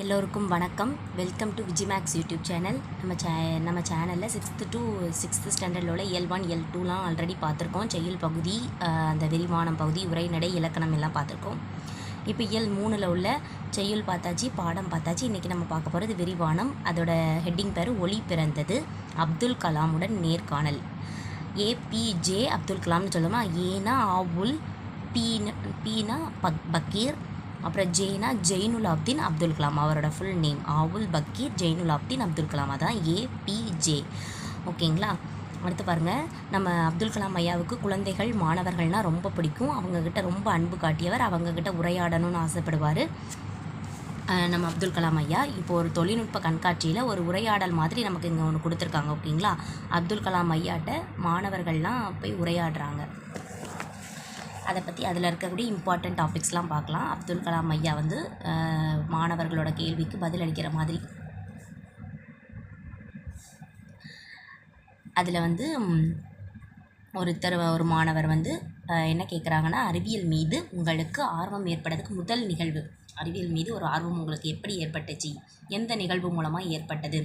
எல்லோருக்கும் வணக்கம். Welcome to Vijimax YouTube channel நம்ம சே நம்ம சேனலில் சிக்ஸ்த்து டு சிக்ஸ்த்து ஸ்டாண்டர்டில் உள்ள எல் ஒன் எல் டூலாம் ஆல்ரெடி பார்த்துருக்கோம். செய்யுள் பகுதி அந்த விரிவானம் பகுதி உரைநடை இலக்கணம் எல்லாம் பார்த்துருக்கோம். இப்போ எல் மூணில் உள்ள செய்யுள் பார்த்தாச்சு பாடம் பார்த்தாச்சு. இன்றைக்கி நம்ம பார்க்க போகிறது விரிவானம் அதோட ஹெட்டிங் பேர் ஒளி பிறந்தது. அப்துல் கலாமுடன் நேர்காணல். ஏபிஜே அப்துல் கலாம்னு சொல்லுமா? ஏனா ஆவுல் பீன பீனா பக் பக்கீர் அப்புறம் ஜெயினா ஜெயினுலாப்தீன் அப்துல் கலாம். அவரோட ஃபுல் நேம் ஆவுல் பக்கீர் ஜெயினுலாப்தீன் அப்துல் கலாம். அதான் ஏபிஜே ஓகேங்களா? அடுத்து பாருங்கள் நம்ம அப்துல் கலாம் ஐயாவுக்கு குழந்தைகள் மாணவர்கள்னால் ரொம்ப பிடிக்கும். அவங்கக்கிட்ட ரொம்ப அன்பு காட்டியவர். அவங்கக்கிட்ட உரையாடணும்னு ஆசைப்படுவார். நம்ம அப்துல் கலாம் ஐயா. இப்போ ஒரு தொழில்நுட்ப கண்காட்சியில் ஒரு உரையாடல் மாதிரி நமக்கு இங்கே ஒன்று கொடுத்துருக்காங்க. ஓகேங்களா? அப்துல் கலாம் ஐயாட்ட மாணவர்கள்லாம் போய் உரையாடுறாங்க. அதை பற்றி அதில் இருக்கக்கூடிய இம்பார்ட்டன்ட் டாபிக்ஸ்லாம் பார்க்கலாம். அப்துல் கலாம் ஐயா வந்து மாணவர்களோட கேள்விக்கு பதில் அளிக்கிற மாதிரி. அதில் வந்து ஒருத்தர் ஒரு மாணவர் வந்து என்ன கேட்குறாங்கன்னா அறிவியல் மீது உங்களுக்கு ஆர்வம் ஏற்பட்டதுக்கு முதல் நிகழ்வு. அறிவியல் மீது ஒரு ஆர்வம் உங்களுக்கு எப்படி ஏற்பட்டுச்சு? எந்த நிகழ்வு மூலமாக ஏற்பட்டது?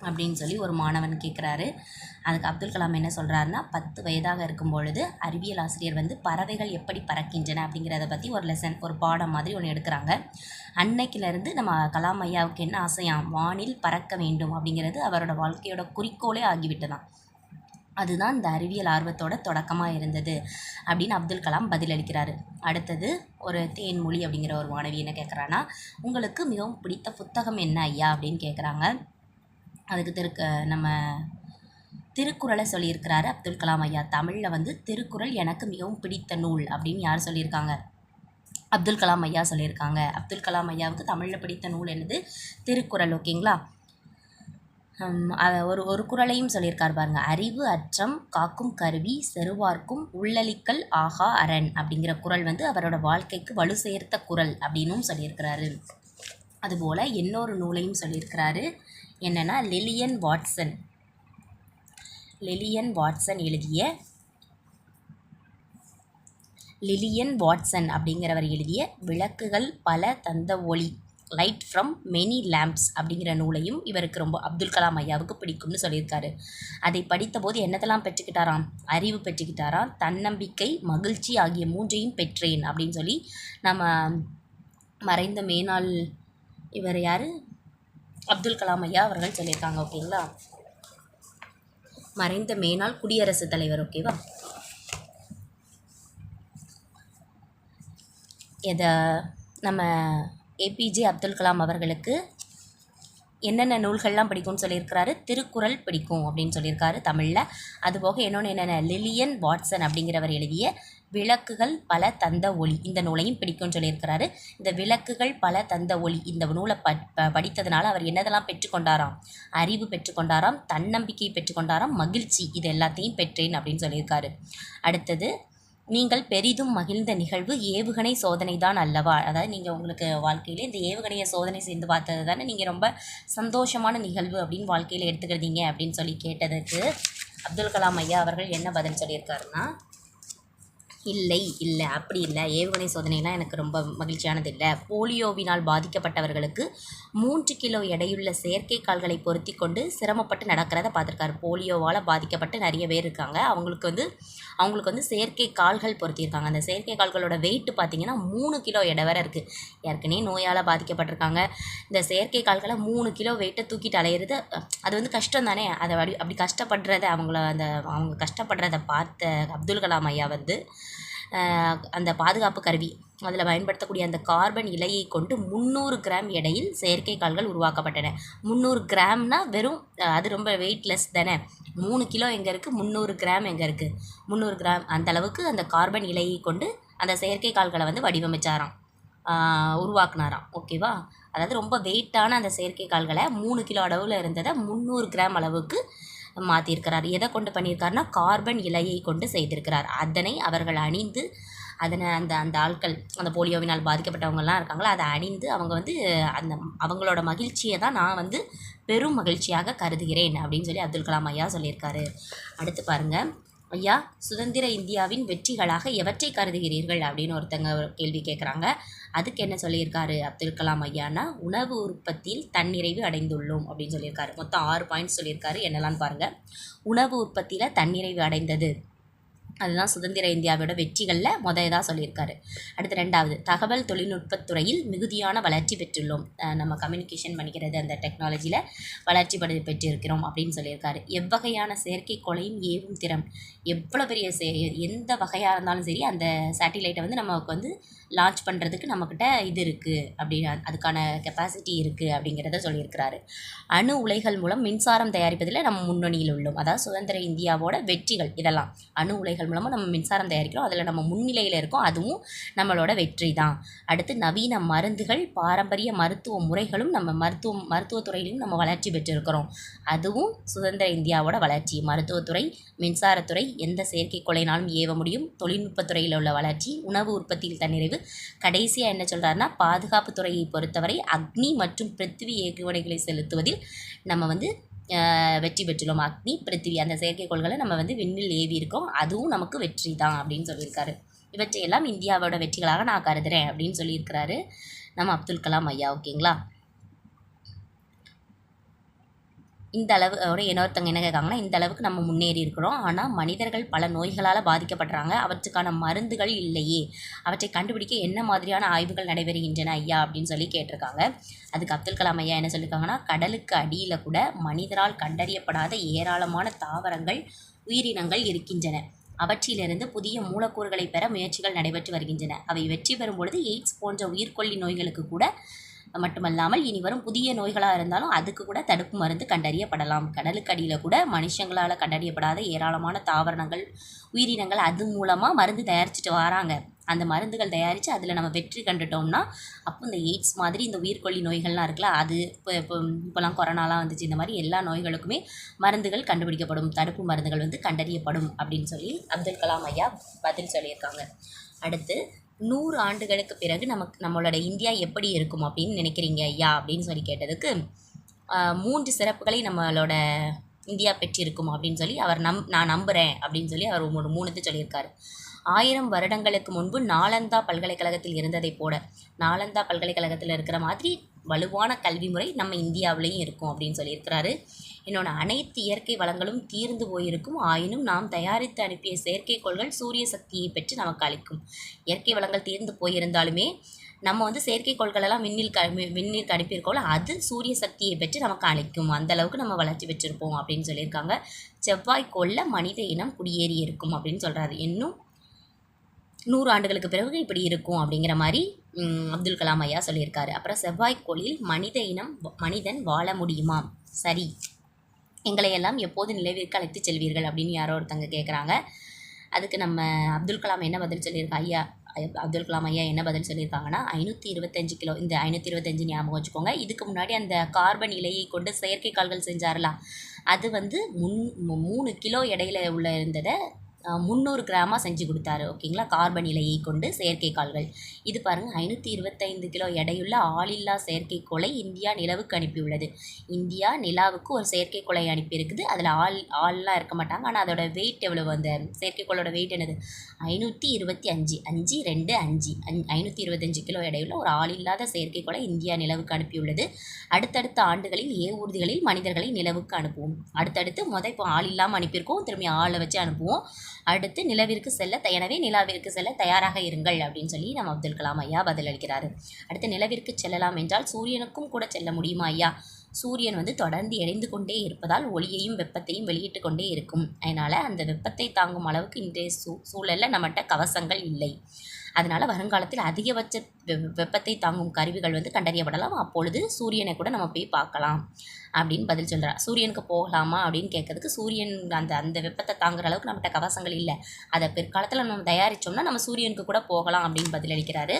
அப்படின்னு சொல்லி ஒரு மாணவன் கேட்குறாரு அதுக்கு அப்துல் கலாம் என்ன சொல்கிறாருன்னா பத்து வயதாக இருக்கும் பொழுது அறிவியல் ஆசிரியர் வந்து பறவைகள் எப்படி பறக்கின்றன அப்படிங்கிறத பற்றி ஒரு லெசன் ஒரு பாடம் மாதிரி ஒன்று எடுக்கிறாங்க. அன்னைக்கிலேருந்து நம்ம கலாம் ஐயாவுக்கு என்ன ஆசையாம் வானில் பறக்க வேண்டும் அப்படிங்கிறது அவரோட வாழ்க்கையோட குறிக்கோளே ஆகிவிட்டதாம். அதுதான் இந்த அறிவியல் ஆர்வத்தோட தொடக்கமாக இருந்தது அப்படின்னு அப்துல் கலாம் பதிலளிக்கிறாரு. அடுத்தது ஒரு தேன்மொழி அப்படிங்கிற ஒரு மாணவி என்ன கேட்குறான்னா உங்களுக்கு மிகவும் பிடித்த புத்தகம் என்ன ஐயா? அப்படின்னு கேட்குறாங்க அதுக்கு திருக்க நம்ம திருக்குறளை சொல்லியிருக்கிறாரு அப்துல் கலாம் ஐயா. தமிழில் வந்து திருக்குறள் எனக்கு மிகவும் பிடித்த நூல் அப்படின்னு யார் சொல்லியிருக்காங்க? அப்துல் கலாம் ஐயா சொல்லியிருக்காங்க. அப்துல் கலாம் ஐயாவுக்கு தமிழில் பிடித்த நூல் என்னது? திருக்குறள். ஓகேங்களா? ஒரு ஒரு குறளையும் சொல்லியிருக்கார் பாருங்க. அறிவு அற்றம் காக்கும் கருவி செருவார்க்கும் உள்ளளிக்கல் ஆகா அரண் அப்படிங்கிற குறள் வந்து அவரோட வாழ்க்கைக்கு வலு சேர்த்த குறள் அப்படின்னும் சொல்லியிருக்கிறாரு. அதுபோல் இன்னொரு நூலையும் சொல்லியிருக்கிறாரு. என்னென்னா லிலியன் வாட்சன் லிலியன் வாட்சன் எழுதிய லிலியன் வாட்சன் அப்படிங்கிறவர் எழுதிய விளக்குகள் பல தந்த ஒளி லைட் ஃப்ரம் மெனி லேம்ப்ஸ் அப்படிங்கிற நூலையும் இவருக்கு ரொம்ப அப்துல் கலாம் ஐயாவுக்கு பிடிக்கும்னு சொல்லியிருக்காரு. அதை படித்தபோது என்னதெல்லாம் பெற்றுக்கிட்டாராம்? அறிவு பெற்றுக்கிட்டாராம். தன்னம்பிக்கை மகிழ்ச்சி ஆகிய மூன்றையும் பெற்றேன் அப்படின்னு சொல்லி நம்ம மறைந்த மேனாள் இவர் யார்? அப்துல் கலாம் ஐயா அவர்கள் சொல்லியிருக்காங்க ஓகேங்களா? மறைந்த மேனால் குடியரசுத் தலைவர் ஓகேவா? இதை நம்ம ஏபிஜே அப்துல் கலாம் அவர்களுக்கு என்னென்ன நூல்கள்லாம் பிடிக்கும்னு சொல்லியிருக்கிறாரு? திருக்குறள் பிடிக்கும் அப்படின்னு சொல்லியிருக்காரு தமிழில். அதுபோக இன்னொன்று என்னென்ன? லிலியன் வாட்சன் அப்படிங்கிறவர் எழுதிய விளக்குகள் பல தந்த ஒளி. இந்த நூலையும் பிடிக்கும்னு சொல்லியிருக்கிறாரு. இந்த விளக்குகள் பல தந்த ஒளி. இந்த நூலை ப ப- படித்ததுனால அவர் என்னதெல்லாம் பெற்றுக்கொண்டாராம்? அறிவு பெற்றுக்கொண்டாராம் தன்னம்பிக்கை பெற்றுக்கொண்டாராம் மகிழ்ச்சி இது எல்லாத்தையும் பெற்றேன் அப்படின்னு சொல்லியிருக்காரு. அடுத்தது நீங்கள் பெரிதும் மகிழ்ந்த நிகழ்வு ஏவுகணை சோதனை தான் அல்லவா? அதாவது நீங்கள் உங்களுக்கு வாழ்க்கையில் இந்த ஏவுகணையை சோதனை செய்து பார்த்தது தானே நீங்கள் ரொம்ப சந்தோஷமான நிகழ்வு அப்படின்னு வாழ்க்கையில் எடுத்துக்கிறதீங்க அப்படின்னு சொல்லி கேட்டதுக்கு அப்துல் கலாம் ஐயா அவர்கள் என்ன பதில் சொல்லியிருக்காருன்னா இல்லை இல்லை அப்படி இல்லை. ஏவுகணை சோதனைலாம் எனக்கு ரொம்ப மகிழ்ச்சியானது இல்லை. போலியோவினால் பாதிக்கப்பட்டவர்களுக்கு மூன்று கிலோ எடையுள்ள செயற்கை கால்களை பொருத்தி கொண்டு சிரமப்பட்டு நடக்கிறத பார்த்துருக்காரு. போலியோவால் பாதிக்கப்பட்டு நிறைய பேர் இருக்காங்க. அவங்களுக்கு வந்து அவங்களுக்கு வந்து செயற்கை கால்கள் பொருத்தியிருக்காங்க. அந்த செயற்கை கால்களோட வெயிட் பார்த்தீங்கன்னா மூணு கிலோ எடை வரை இருக்குது ஏற்கனவே நோயால் பாதிக்கப்பட்டிருக்காங்க. இந்த செயற்கை கால்களை மூணு கிலோ வெயிட்டை தூக்கிட்டு அலையிறது அது வந்து கஷ்டம் தானே அதை அப்படி அப்படி கஷ்டப்படுறத அவங்கள அந்த அவங்க கஷ்டப்படுறத பார்த்த அப்துல் கலாம் ஐயா வந்து அந்த பாதுகாப்பு கருவி. அதில் பயன்படுத்தக்கூடிய அந்த கார்பன் இலையை கொண்டு முந்நூறு கிராம் எடையில் செயற்கை கால்கள் உருவாக்கப்பட்டன. முந்நூறு கிராம்னா வெறும் அது ரொம்ப வெயிட்லெஸ் தானே? மூணு கிலோ எங்கே இருக்குது முந்நூறு கிராம் எங்கே இருக்குது முந்நூறு கிராம். அந்த அளவுக்கு அந்த கார்பன் இலையை கொண்டு அந்த செயற்கை கால்களை வந்து வடிவமைச்சாராம். உருவாக்குனாராம். ஓகேவா? அதாவது ரொம்ப வெயிட்டான அந்த செயற்கை கால்களை மூணு கிலோ அளவில் இருந்ததை முந்நூறு கிராம் அளவுக்கு மாற்றியிருக்கிறார் எதை கொண்டு பண்ணியிருக்காருன்னா கார்பன் இலையை கொண்டு செய்திருக்கிறார். அதனை அவர்கள் அணிந்து அதனை அந்த அந்த ஆட்கள் அந்த போலியோவினால் பாதிக்கப்பட்டவங்கலாம் இருக்காங்களோ அதை அணிந்து அவங்க வந்து அந்த அவங்களோட மகிழ்ச்சியை தான் நான் வந்து பெரும் மகிழ்ச்சியாக கருதுகிறேன் அப்படின்னு சொல்லி அப்துல் கலாம் ஐயா சொல்லியிருக்காரு. அடுத்து பாருங்கள் ஐயா சுதந்திர இந்தியாவின் வெற்றிகளாக எவற்றை கருதுகிறீர்கள் அப்படின்னு ஒருத்தங்க கேள்வி கேட்குறாங்க அதுக்கு என்ன சொல்லியிருக்காரு அப்துல் கலாம் ஐயானா உணவு உற்பத்தியில் தன்னிறைவு அடைந்துள்ளோம் அப்படின்னு சொல்லியிருக்காரு. மொத்தம் ஆறு பாயிண்ட்ஸ் சொல்லியிருக்காரு. என்னெல்லாம் பாருங்கள் உணவு உற்பத்தியில் தன்னிறைவு அடைந்தது. அதுதான் சுதந்திர இந்தியாவோட வெற்றிகளில் முத இதாக சொல்லியிருக்காரு. அடுத்து ரெண்டாவது தகவல் தொழில்நுட்பத்துறையில் மிகுதியான வளர்ச்சி பெற்றுள்ளோம். நம்ம கம்யூனிகேஷன் பண்ணிக்கிறது அந்த டெக்னாலஜியில் வளர்ச்சி படு பெற்றிருக்கிறோம் அப்படின்னு சொல்லியிருக்காரு. எவ்வகையான செயற்கைக்கோளையும் ஏவும் திறம் எவ்வளோ பெரிய சே எந்த வகையாக இருந்தாலும் சரி அந்த சேட்டிலைட்டை வந்து நமக்கு வந்து லான்ச் பண்ணுறதுக்கு நம்மக்கிட்ட இது இருக்குது அப்படின்னு அதுக்கான கெப்பாசிட்டி இருக்குது அப்படிங்கிறத சொல்லியிருக்கிறாரு. அணு உலைகள் மூலம் மின்சாரம் தயாரிப்பதில் நம்ம முன்னணியில் உள்ளோம். அதாவது சுதந்திர இந்தியாவோட வெற்றிகள் இதெல்லாம் அணு உலைகள் மூலமாக நம்ம மின்சாரம் தயாரிக்கிறோம். அதில் நம்ம முன்னிலையில் இருக்கோம். அதுவும் நம்மளோட வெற்றி தான். அடுத்து நவீன மருந்துகள் பாரம்பரிய மருத்துவ முறைகளும் நம்ம மருத்துவ மருத்துவத்துறையிலும் நம்ம வளர்ச்சி பெற்றிருக்கிறோம். அதுவும் சுதந்திர இந்தியாவோட வளர்ச்சி. மருத்துவத்துறை மின்சாரத்துறை எந்த செயற்கைக்கோளைனாலும் ஏவ முடியும். தொழில்நுட்பத்துறையில் உள்ள வளர்ச்சி உணவு உற்பத்தியில் தன்னிறைவு. கடைசியாக என்ன சொல்கிறாருன்னா பாதுகாப்பு துறையை பொறுத்தவரை அக்னி மற்றும் பிருத்திவி ஏவுகணைகளை செலுத்துவதில் நம்ம வந்து வெற்றி பெற்றுள்ளோம். அக்னி பிருத்திவி அந்த செயற்கைக்கோள்களை நம்ம வந்து விண்ணில் ஏவி இருக்கோம். அதுவும் நமக்கு வெற்றி தான் அப்படின்னு சொல்லியிருக்காரு. இவற்றையெல்லாம் இந்தியாவோட வெற்றிகளாக நான் கருதுறேன் அப்படின்னு சொல்லியிருக்கிறாரு நம்ம அப்துல் கலாம் ஐயா. ஓகேங்களா? இந்த அளவு ஒரு இன்னொருத்தவங்க என்ன கேட்காங்கன்னா இந்த அளவுக்கு நம்ம முன்னேறி இருக்கிறோம். ஆனால் மனிதர்கள் பல நோய்களால் பாதிக்கப்படுறாங்க அவற்றுக்கான மருந்துகள் இல்லையே. அவற்றை கண்டுபிடிக்க என்ன மாதிரியான ஆய்வுகள் நடைபெறுகின்றன ஐயா அப்படின்னு சொல்லி கேட்டிருக்காங்க. அதுக்கு அப்துல் கலாம் ஐயா என்ன சொல்லியிருக்காங்கன்னா கடலுக்கு அடியில் கூட மனிதரால் கண்டறியப்படாத ஏராளமான தாவரங்கள் உயிரினங்கள் இருக்கின்றன. அவற்றிலிருந்து புதிய மூலக்கூறுகளை பெற முயற்சிகள் நடைபெற்று வருகின்றன. அவை வெற்றி பெறும் பொழுது எய்ட்ஸ் போன்ற உயிர்கொல்லி நோய்களுக்கு கூட மட்டுமல்லாமல் இனி வரும் புதிய நோய்களாக இருந்தாலும் அதுக்கு கூட தடுப்பு மருந்து கண்டறியப்படலாம். கடலுக்கு அடியில் கூட மனுஷங்களால் கண்டறியப்படாத ஏராளமான தாவரணங்கள் உயிரினங்கள் அது மூலமாக மருந்து தயாரிச்சுட்டு வராங்க. அந்த மருந்துகள் தயாரித்து அதில் நம்ம வெற்றி கண்டுட்டோம்னா அப்போ இந்த எய்ட்ஸ் மாதிரி இந்த உயிர்கொல்லி நோய்கள்லாம் இருக்குல்ல அது இப்போ இப்போ இப்போலாம் கொரோனாலாம் வந்துச்சு இந்த மாதிரி எல்லா நோய்களுக்குமே மருந்துகள் கண்டுபிடிக்கப்படும். தடுப்பு மருந்துகள் வந்து கண்டறியப்படும் அப்படின்னு சொல்லி அப்துல் கலாம் ஐயா பதில் சொல்லியிருக்காங்க. அடுத்து நூறு ஆண்டுகளுக்கு பிறகு நமக்கு நம்மளோட இந்தியா எப்படி இருக்கும் அப்படின்னு நினைக்கிறீங்க ஐயா அப்படின்னு சொல்லி கேட்டதுக்கு மூன்று சிறப்புகளை நம்மளோட இந்தியா பெற்றிருக்கும் அப்படின்னு சொல்லி அவர் நம் நான் நம்புகிறேன் அப்படின்னு சொல்லி அவர் ஒரு மூணுத்து சொல்லியிருக்காரு. ஆயிரம் வருடங்களுக்கு முன்பு நாலந்தா பல்கலைக்கழகத்தில் இருந்ததை போல நாலந்தா பல்கலைக்கழகத்தில் இருக்கிற மாதிரி வலுவான கல்வி முறை நம்ம இந்தியாவிலையும் இருக்கும் அப்படின்னு சொல்லியிருக்கிறாரு. என்னோட அனைத்து இயற்கை வளங்களும் தீர்ந்து போயிருக்கும். ஆயினும் நாம் தயாரித்து அனுப்பிய செயற்கைக்கோள்கள் சூரிய சக்தியை பெற்று நமக்கு அளிக்கும். இயற்கை வளங்கள் தீர்ந்து போயிருந்தாலுமே நம்ம வந்து செயற்கைக்கோள்களெல்லாம் விண்ணில் க விண்ணிற்கு அனுப்பியிருக்கோம்ல அது சூரிய சக்தியை பெற்று நமக்கு அளிக்கும். அந்த அளவுக்கு நம்ம வளர்ச்சி பெற்றிருப்போம் அப்படின்னு சொல்லியிருக்காங்க. செவ்வாய்க்கோளில் மனித இனம் குடியேறி இருக்கும் அப்படின்னு சொல்கிறாரு இன்னும் நூறு ஆண்டுகளுக்கு பிறகு இப்படி இருக்கும் அப்படிங்கிற மாதிரி அப்துல் கலாம் ஐயா சொல்லியிருக்காரு. அப்புறம் செவ்வாய்க்கோளில் மனித இனம் மனிதன் வாழ முடியுமா? சரி. எங்களை எல்லாம் எப்போது நிலவிற்கு அழைத்து செல்வீர்கள் அப்படின்னு யாரோ ஒருத்தங்க கேட்குறாங்க அதுக்கு நம்ம அப்துல் கலாம் என்ன பதில் சொல்லியிருக்கா? ஐயா அப்துல் கலாம் ஐயா என்ன பதில் சொல்லியிருக்காங்கன்னா ஐநூற்றி இருபத்தஞ்சு கிலோ இந்த ஐநூற்றி இருபத்தஞ்சு ஞாபகம் வச்சுக்கோங்க. இதுக்கு முன்னாடி அந்த கார்பன் இலையை கொண்டு செயற்கை கால்கள் செஞ்சாரலாம் அது வந்து முன் மூணு கிலோ இடையில உள்ள இருந்ததை முந்நூறு கிராமாக செஞ்சு கொடுத்தாரு. ஓகேங்களா? கார்பன் இலையை கொண்டு செயற்கைக்கோள்கள் இது பாருங்கள் ஐநூற்றி இருபத்தைந்து கிலோ எடையுள்ள ஆளில்லா செயற்கைக்கோளை இந்தியா நிலவுக்கு அனுப்பியுள்ளது. இந்தியா நிலாவுக்கு ஒரு செயற்கைக்கோளை அனுப்பியிருக்குது. அதில் ஆள் ஆள்லாம் இருக்க மாட்டாங்க. ஆனால் அதோட வெயிட் எவ்வளவு? அந்த செயற்கைக்கோளோட வெயிட் என்னது? ஐநூற்றி இருபத்தி அஞ்சு. அஞ்சு ரெண்டு அஞ்சு. அஞ் ஐநூற்றி இருபத்தஞ்சு கிலோ எடையுள்ள ஒரு ஆளில்லாத செயற்கைக்கோளை இந்தியா நிலவுக்கு அனுப்பியுள்ளது. அடுத்தடுத்த ஆண்டுகளில் ஏவூர்திகளில் மனிதர்களை நிலவுக்கு அனுப்புவோம். அடுத்தடுத்து முத இப்போ ஆள் இல்லாமல் அனுப்பியிருக்கோம். திரும்பி ஆளை வச்சு அனுப்புவோம். அடுத்து நிலவிற்கு செல்ல எனவே நிலாவிற்கு செல்ல தயாராக இருங்கள் அப்படின்னு சொல்லி நம்ம அப்துல் கலாம் ஐயா பதிலளிக்கிறாரு அடுத்து நிலவிற்கு செல்லலாம் என்றால் சூரியனுக்கும் கூட செல்ல முடியுமா ஐயா? சூரியன் வந்து தொடர்ந்து எரிந்து கொண்டே இருப்பதால் ஒளியையும் வெப்பத்தையும் வெளியிட்டு கொண்டே இருக்கும். அதனால் அந்த வெப்பத்தை தாங்கும் அளவுக்கு இன்றைய சூ சூழலில் நம்மகிட்ட கவசங்கள் இல்லை. அதனால் வருங்காலத்தில் அதிகபட்ச வெப்பத்தை தாங்கும் கருவிகள் வந்து கண்டறியப்படலாம். அப்பொழுது சூரியனை கூட நம்ம போய் பார்க்கலாம் அப்படின்னு பதில் சொல்கிறார் சூரியனுக்கு போகலாமா அப்படின்னு கேட்கறதுக்கு சூரியன் அந்த அந்த வெப்பத்தை தாங்குற அளவுக்கு நம்மகிட்ட கவசங்கள் இல்லை. அதை பிற்காலத்தில் நம்ம தயாரித்தோம்னா நம்ம சூரியனுக்கு கூட போகலாம் அப்படின்னு பதிலளிக்கிறாரு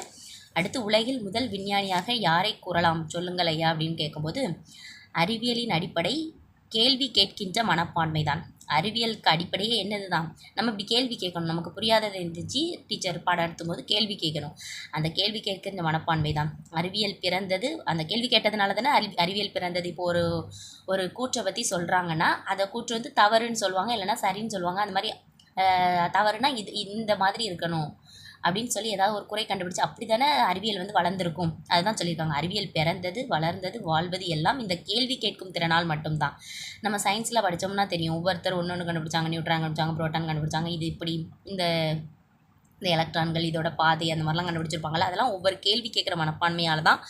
அடுத்து உலகில் முதல் விஞ்ஞானியாக யாரை கூறலாம்? சொல்லுங்கள் ஐயா அப்படின்னு கேட்கும்போது அறிவியலின் அடிப்படை கேள்வி கேட்கின்ற மனப்பான்மை தான் அறிவியலுக்கு அடிப்படையே என்னது தான் நம்ம இப்படி கேள்வி கேட்கணும். நமக்கு புரியாதது இருந்துச்சு. டீச்சர் பாடம் எடுத்தும்போது கேள்வி கேட்கணும் அந்த கேள்வி கேட்கிற மனப்பான்மை தான் அறிவியல் பிறந்தது அந்த கேள்வி கேட்டதுனால தானே அறி அறிவியல் பிறந்தது. இப்போ ஒரு ஒரு கூற்றை பற்றி சொல்கிறாங்கன்னா அந்த கூற்று வந்து தவறுன்னு சொல்லுவாங்க இல்லைன்னா சரின்னு சொல்லுவாங்க. அந்த மாதிரி தவறுனா இது இந்த மாதிரி இருக்கணும். அப்படின்னு சொல்லி ஏதாவது ஒரு குறை கண்டுபிடிச்சு அப்படி தானே அறிவியல் வந்து வளர்ந்துருக்கும். அதுதான் சொல்லியிருக்காங்க. அறிவியல் பிறந்தது வளர்ந்தது வாழ்வது எல்லாம் இந்த கேள்வி கேட்கும் திறனால் மட்டும்தான். நம்ம சயின்ஸில் படித்தோம்னா தெரியும். ஒவ்வொருத்தர் ஒன்று ஒன்று கண்டுபிடிச்சாங்க. நியூட்ரான் கண்டுபிடிச்சாங்க புரோட்டான் கண்டுபிடிச்சாங்க. இது இப்படி இந்த இந்த எலக்ட்ரான்கள் இதோட பாதை அந்த மாதிரிலாம் கண்டுபிடிச்சிருப்பாங்கல்ல. அதெல்லாம் ஒவ்வொரு கேள்வி கேட்குற மனப்பான்மையால் தான்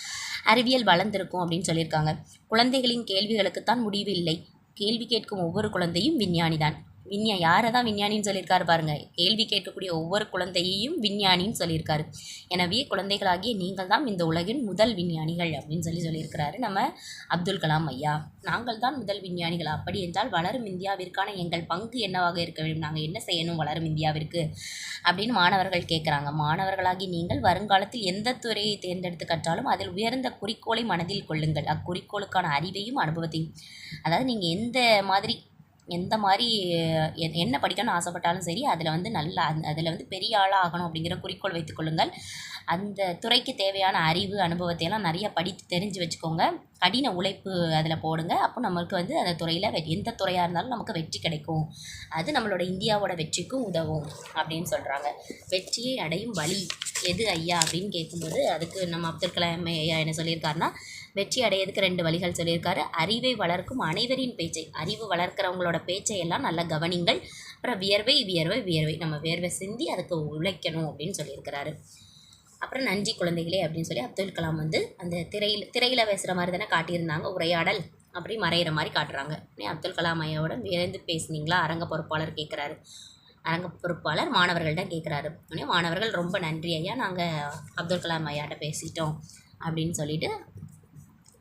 அறிவியல் வளர்ந்துருக்கும் அப்படின்னு சொல்லியிருக்காங்க. குழந்தைகளின் கேள்விகளுக்குத்தான் முடிவு இல்லை. கேள்வி கேட்கும் ஒவ்வொரு குழந்தையும் விஞ்ஞானி தான் விஞ்ஞா யாரை தான் விஞ்ஞானின்னு சொல்லியிருக்காரு பாருங்கள் கேள்வி கேட்கக்கூடிய ஒவ்வொரு குழந்தையையும் விஞ்ஞானின்னு சொல்லியிருக்காரு. எனவே குழந்தைகளாகிய நீங்கள் தான் இந்த உலகின் முதல் விஞ்ஞானிகள் அப்படின்னு சொல்லி சொல்லியிருக்கிறாரு நம்ம அப்துல் கலாம் ஐயா. நாங்கள் தான் முதல் விஞ்ஞானிகள். அப்படி என்றால் வளரும் இந்தியாவிற்கான எங்கள் பங்கு என்னவாக இருக்க வேண்டும்? நாங்கள் என்ன செய்யணும் வளரும் இந்தியாவிற்கு? அப்படின்னு மாணவர்கள் கேட்குறாங்க. மாணவர்களாகி நீங்கள் வருங்காலத்தில் எந்த துறையை தேர்ந்தெடுத்து கற்றாலும் அதில் உயர்ந்த குறிக்கோளை மனதில் கொள்ளுங்கள். அக்குறிக்கோளுக்கான அறிவையும் அனுபவத்தையும். அதாவது நீங்கள் எந்த மாதிரி எந்த மாதிரி எ- என்ன படிக்கணும்னு ஆசைப்பட்டாலும் சரி அதில் வந்து நல்ல அதில் வந்து பெரிய ஆளாக ஆகணும் அப்படிங்கிற குறிக்கோள் வைத்துக்கொள்ளுங்கள் அந்த துறைக்கு தேவையான அறிவு அனுபவத்தை எல்லாம் நிறைய படித்து தெரிஞ்சு வச்சுக்கோங்க. கடின உழைப்பு அதில் போடுங்க. அப்போ நம்மளுக்கு வந்து அந்த துறையில் வெ எந்த துறையாக இருந்தாலும் நமக்கு வெற்றி கிடைக்கும். அது நம்மளோட இந்தியாவோட வெற்றிக்கும் உதவும் அப்படின்னு சொல்கிறாங்க வெற்றியை அடையும் வழி எது ஐயா அப்படின்னு கேட்கும்போது அதுக்கு நம்ம அப்துல் கலாம் ஐயா என்ன சொல்லியிருக்காருன்னா வெற்றி அடையிறதுக்கு ரெண்டு வழிகள் சொல்லியிருக்காரு. அறிவை வளர்க்கும் அனைவரின் பேச்சை அறிவு வளர்க்குறவங்களோட பேச்சை எல்லாம் நல்லா கவனிங்கள். அப்புறம் வியர்வை வியர்வை வியர்வை. நம்ம வியர்வை சிந்தி அதுக்கு உழைக்கணும் அப்படின்னு சொல்லியிருக்கிறாரு. அப்புறம் நன்றி குழந்தைகளே அப்படின்னு சொல்லி அப்துல் கலாம் வந்து அந்த திரையில் திரையில் பேசுகிற மாதிரி தானே காட்டியிருந்தாங்க. உரையாடல் அப்படி மறையிற மாதிரி காட்டுறாங்க. உடனே அப்துல் கலாம் ஐயாவோட விரைந்து பேசுனீங்களா? அரங்க பொறுப்பாளர் கேட்குறாரு அரங்க பொறுப்பாளர் மாணவர்கள்ட்ட கேட்குறாரு உடனே மாணவர்கள் ரொம்ப நன்றி ஐயா நாங்கள் அப்துல் கலாம் ஐயாட்ட பேசிட்டோம் அப்படின்னு சொல்லிட்டு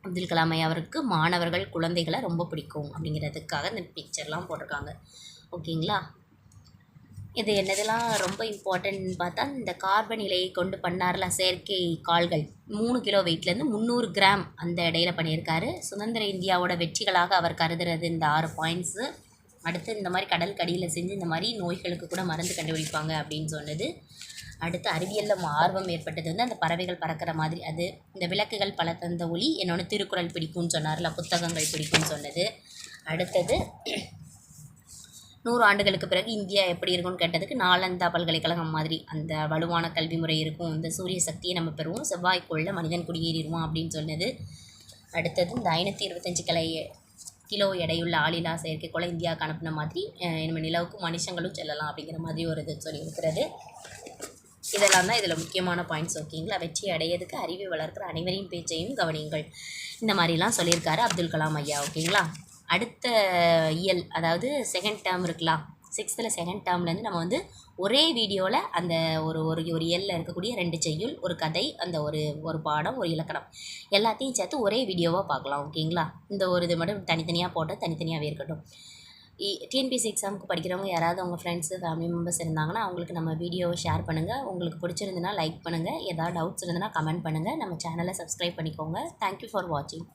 அப்துல் கலாம் அவருக்கு மாணவர்கள் குழந்தைகளை ரொம்ப பிடிக்கும் அப்படிங்கிறதுக்காக இந்த பிக்சர்லாம் போட்டிருக்காங்க. ஓகேங்களா? இது என்னதெல்லாம் ரொம்ப இம்பார்ட்டன்ட்னு பார்த்தா இந்த கார்பன் இலையை கொண்டு பண்ணார்ல செயற்கை கால்கள். மூணு கிலோ வெயிட்லேருந்து முந்நூறு கிராம் அந்த இடையில பண்ணியிருக்காரு. சுதந்திர இந்தியாவோட வெற்றிகளாக அவர் கருதுறது இந்த ஆறு பாயிண்ட்ஸு அடுத்து இந்த மாதிரி கடல் கடியில் செஞ்சு இந்த மாதிரி நோய்களுக்கு கூட மருந்து கண்டுபிடிப்பாங்க அப்படின்னு சொன்னது. அடுத்து அறிவியலில் ஆர்வம் ஏற்பட்டது வந்து அந்த பறவைகள் பறக்கிற மாதிரி. அது இந்த விளக்குகள் பல தந்த ஒளி என்னோட திருக்குறள் பிடிக்கும்னு சொன்னார்ல புத்தகங்கள் பிடிக்கும்னு சொன்னது. அடுத்தது நூறு ஆண்டுகளுக்கு பிறகு இந்தியா எப்படி இருக்கும்னு கேட்டதுக்கு நாலந்தா பல்கலைக்கழகம் மாதிரி அந்த வலுவான கல்வி முறை இருக்கும். இந்த சூரிய சக்தியை நம்ம பெறுவோம். செவ்வாய்க்குள்ள மனிதன் குடியேறிடுவோம் அப்படின்னு சொன்னது. அடுத்தது இந்த ஐநூற்றி இருபத்தஞ்சு கலை கிலோ எடையுள்ள ஆளில்லா செயற்கைக்கோளை இந்தியாவுக்கு அனுப்பின மாதிரி நம்ம நிலவுக்கு மனுஷங்களும் செல்லலாம் அப்படிங்கிற மாதிரி ஒரு இது சொல்லியிருக்கிறது. இதெல்லாம் தான் இதில் முக்கியமான பாயிண்ட்ஸ் ஓகேங்களா வெற்றி அடையிறதுக்கு அறிவை வளர்க்குற அனைவரின் பேச்சையும் கவனியுங்கள். இந்த மாதிரிலாம் சொல்லியிருக்காரு அப்துல் கலாம் ஐயா ஓகேங்களா அடுத்த இயல் அதாவது செகண்ட் டேர்ம் இருக்கலாம். சிக்ஸ்த்தில் செகண்ட் டேர்ம்லேருந்து நம்ம வந்து ஒரே வீடியோவில் அந்த ஒரு ஒரு ஒரு இயலில் இருக்கக்கூடிய ரெண்டு செய்யுள் ஒரு கதை அந்த ஒரு ஒரு பாடம் ஒரு இலக்கணம் எல்லாத்தையும் சேர்த்து ஒரே வீடியோவாக பார்க்கலாம் ஓகேங்களா இந்த ஒரு இது மட்டும் தனித்தனியாக போட்டால் தனித்தனியாகவே இருக்கட்டும். டிஎன்பிஎஸ்சி எக்ஸாமுக்கு படிக்கிறவங்க யாராவது உங்கள் ஃப்ரெண்ட்ஸு ஃபேமிலி மெம்பர்ஸ் இருந்தாங்கன்னா அவங்களுக்கு நம்ம வீடியோவை ஷேர் பண்ணுங்கள் உங்களுக்கு பிடிச்சிருந்துன்னா லைக் பண்ணுங்கள் ஏதாவது டவுட்ஸ் இருந்ததுன்னா கமெண்ட் பண்ணுங்கள் நம்ம சேனலை சப்ஸ்கிரைப் பண்ணிக்கோங்க. தேங்க்யூ ஃபார் வாட்சிங்